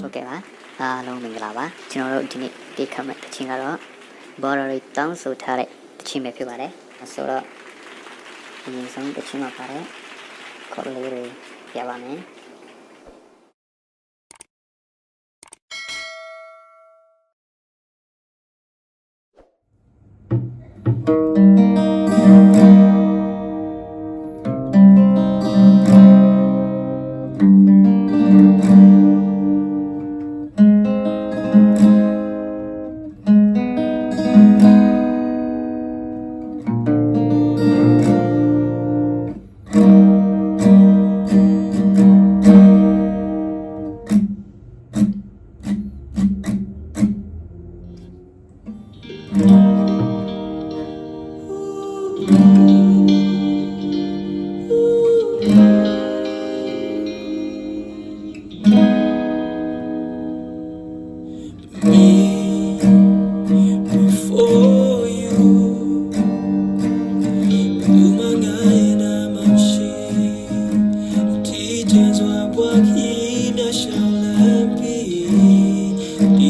ဟုတ်ကဲ့ပါအားလုံးမင်္ဂလာပါကျွန်တော်တို့ဒီနေ့ဒီခမတချင်းကတော့ဘော်ရရီတောင်းဆိုထားတဲ့တချင်းပဲဖြစ်ပါတယ်ဆိုတော့အရင်ဆုံးတချင်းမှာပါတယ် ခေါ်လေး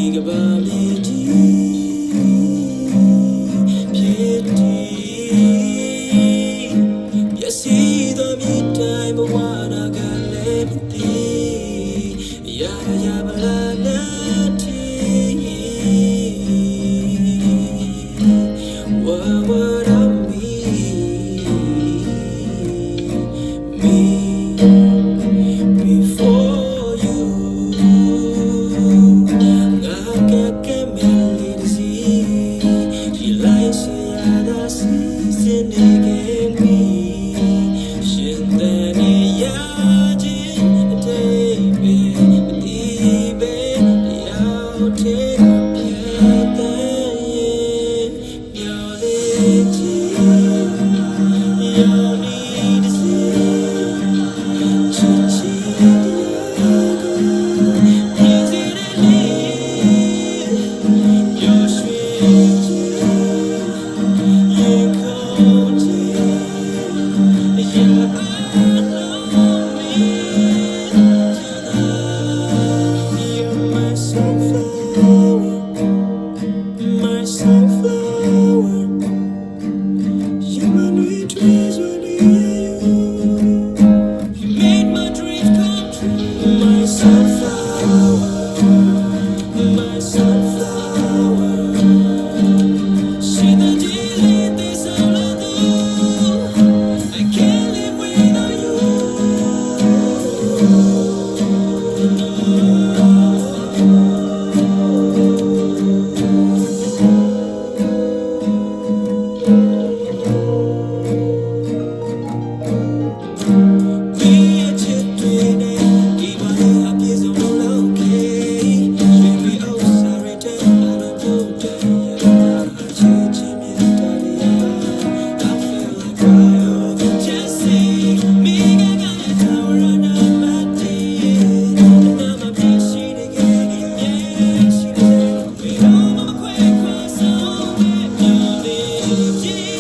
Digabamiji. Piety. Yes, see the meantime, but what I got left. Yaba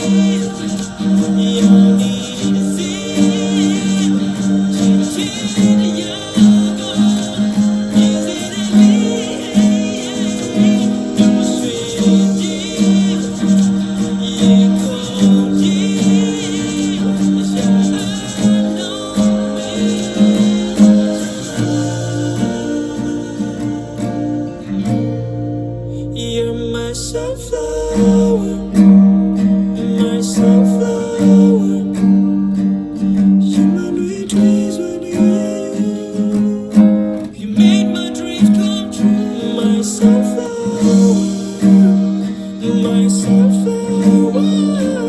Yeah. so, so wild.